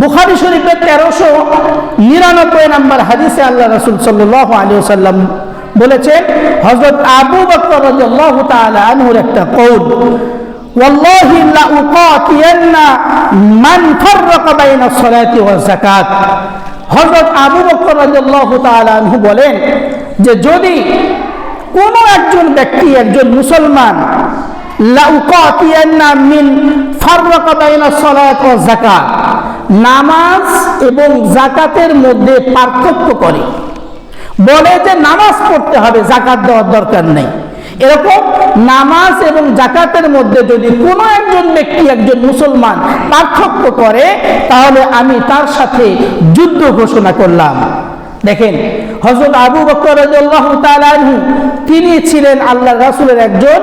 বুখারি শরীফের তেরোশো নিরানব্বই নম্বর হাদিসে আল্লাহ রসুল সাল্লাহ আলী সাল্লাম বলেছেন হজরত আবু বকর রাদিয়াল্লাহু তাআলা আনহুর একটা কৌল والله لأقاتين من فرق بين الصلاة والزكاة হযরত আবু বকর রাদিয়াল্লাহু তাআলা আনহু বলেন যে যদি কোনো একজন ব্যক্তি একজন মুসলমান লাউকাতিয়ান্না মিন ফাররাকা বাইনা সালাত ওয়া যাকাত নামাজ এবং জাকাতের মধ্যে পার্থক্য করে। বলে যে নামাজ পড়তে হবে, জাকাত দেওয়ার দরকার নেই। এরকম নামাজ এবং জাকাতের মধ্যে যদি কোনো একজন ব্যক্তি, একজন মুসলমান পার্থক্য করে, তাহলে আমি তার সাথে যুদ্ধ ঘোষণা করলাম। দেখেন হজরত আবু বকর তিনি ছিলেন আল্লাহ রাসুলের একজন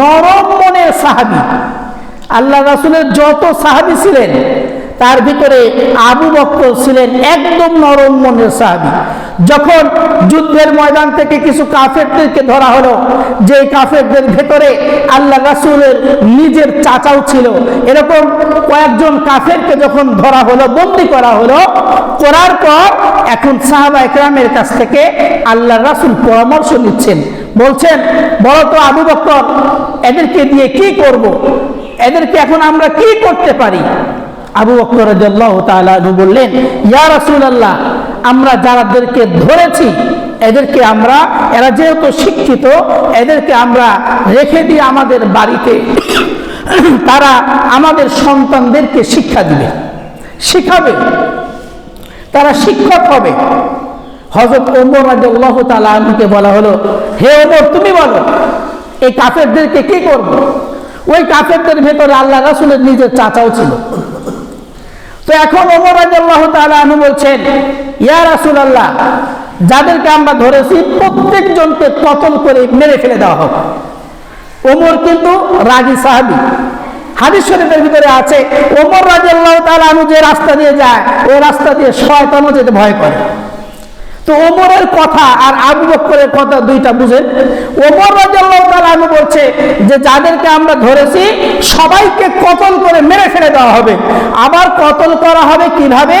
নরম মনের সাহাবী। আল্লাহ রাসুলের যত সাহাবী ছিলেন তার ভিতরে আবু বক্কর ছিলেন একদম নরম মনের সাহাবি। যখন যুদ্ধের ময়দান থেকে কিছু কাফেরদেরকে ধরা হলো যে কাফেরদের ভেতরে আল্লাহ রাসুলের নিজের চাচাও ছিল, এরকম কয়েকজন কাফেরকে যখন ধরা হলো, বন্দি করা হলো, করার পর এখন সাহাবা একরামের কাছ থেকে আল্লাহ রাসুল পরামর্শ নিচ্ছেন। বলছেন বড় তো আবু বক্কর, এদেরকে দিয়ে কি করব। এদেরকে এখন আমরা কি করতে পারি? আবু বকর রাদিয়াল্লাহু তাআলা বললেন, ইয়া রাসূলুল্লাহ, আমরা যারাদেরকে ধরেছি, এদেরকে আমরা, এরা যেহেতু শিক্ষিত, এদেরকে আমরা রেখে দিয়ে আমাদের বাড়িতে, তারা আমাদের সন্তানদেরকে শিক্ষা দিবে। শিখাবে। তারা শিক্ষক হবে। হজরত ওমর তাআলা আনহুকে বলা হলো, হে ওমর, তুমি বলো, এই কাফেরদেরকে কি করব? ওই কাফেরদের ভেতরে আল্লাহ রাসূলের নিজের চাচাও ছিল। তো এখন ওমর রাদিয়াল্লাহু তাআলা আনু বলছেন, ইয়া রাসুল আল্লাহ যাদেরকে আমরা ধরেছি, প্রত্যেকজনকে কতল করে মেরে ফেলে দেওয়া হোক। ওমর কিন্তু রাগী সাহাবি। হাদিস শরীফের ভিতরে আছে, ওমর রাদিয়াল্লাহু তাআলা আনু যে রাস্তা দিয়ে যায়, ও রাস্তা দিয়ে শয়তানও যেতে ভয় করে। তো ওমরের কথা আর আবু বক্করের কথা দুইটা বুঝেন ওমর রাদিয়াল্লাহু তাআলা আনহু বলছে যে, যাদেরকে আমরা ধরেছি, সবাইকে কতল করে মেরে ফেলে দেওয়া হবে। আবার কতল করা হবে কীভাবে?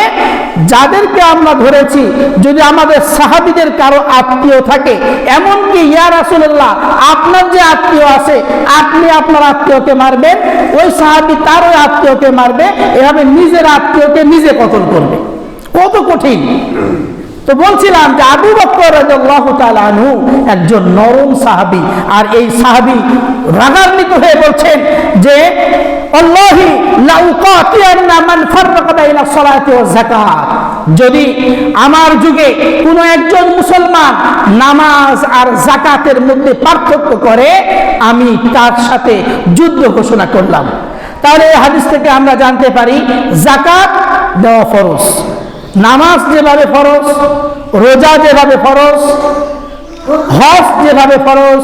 যাদেরকে আমরা ধরেছি, যদি আমাদের সাহাবীদের কারও আত্মীয় থাকে, এমনকি ইয়া রাসূলুল্লাহ, আপনার যে আত্মীয় আছে, আপনি আপনার আত্মীয়কে মারবেন, ওই সাহাবী তার ওই আত্মীয়কে মারবে, এভাবে নিজের আত্মীয়কে নিজে কতল করবে। কত কঠিন। তো বলছিলাম যে আবু বক্কর আনহু একজন নরম সাহাবী। আর এই সাহাবী রাগান্বিত হয়ে বলছেন যে যদি আমার যুগে কোনো একজন মুসলমান নামাজ আর জাকাতের মধ্যে পার্থক্য করে, আমি তার সাথে যুদ্ধ ঘোষণা করলাম। তাহলে এই হাদিস থেকে আমরা জানতে পারি জাকাত দেওয়া ফরজ। নামাজ যেভাবে ফরজ রোজা যেভাবে ফরজ হজ যেভাবে ফরজ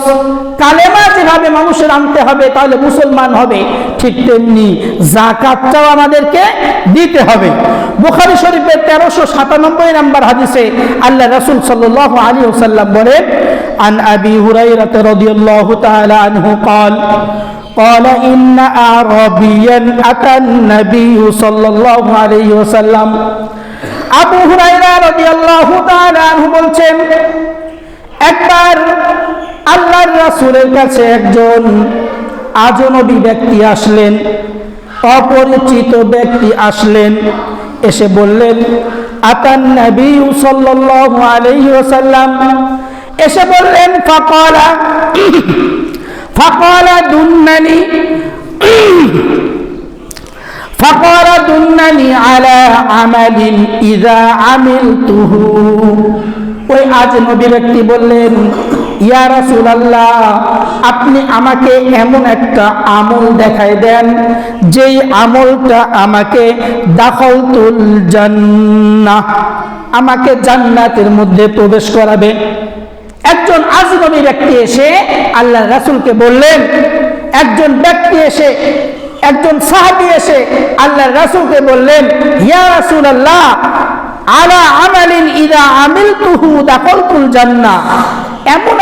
কালেমা যেভাবে মানুষের আনতে হবে তাহলে মুসলমান হবে ঠিক তেমনি জাকাতটাও আমাদেরকে দিতে হবে বুখারি শরীফের তেরোশো সাতানব্বই নম্বর হাদিসে আল্লাহ রসুল সাল্লাহ আলী ওসাল্লাম বলেন আন আবি হুরাইরাত রাদিয়াল্লাহু তাআলা আনহু قال قال إن أعرابيا أتى النبي صلى الله عليه وسلم আবু হুরাইরা রাদিয়াল্লাহু তাআলা আনহু বলছেন একবার আল্লাহর রাসূলের কাছে একজন আজনবী ব্যক্তি আসলেন অপরিচিত ব্যক্তি আসলেন এসে বললেন আতান নবী সাল্লাল্লাহু আলাইহি ওয়াসাল্লাম এসে বললেন ফাকালা ফাকালা দুন্নানি فقال دلني على আমালিন ইজা আমিল তুহু ওই আজ নবী ব্যক্তি বললেন, ইয়া আপনি আমাকে এমন একটা আমল দেখাই দেন, যেই আমলটা আমাকে দাখলতুল জান্না আমাকে জান্নাতের মধ্যে প্রবেশ করাবে। একজন আজনবী ব্যক্তি এসে আল্লাহ রাসুলকে বললেন, একজন ব্যক্তি এসে একজন সাহাবি এসে আল্লাহ রাসূলকে বললেন, ইয়া রাসূলুল্লাহ, আলা আমালিন ইদা আমিল তুহু দাখল জান্না এমন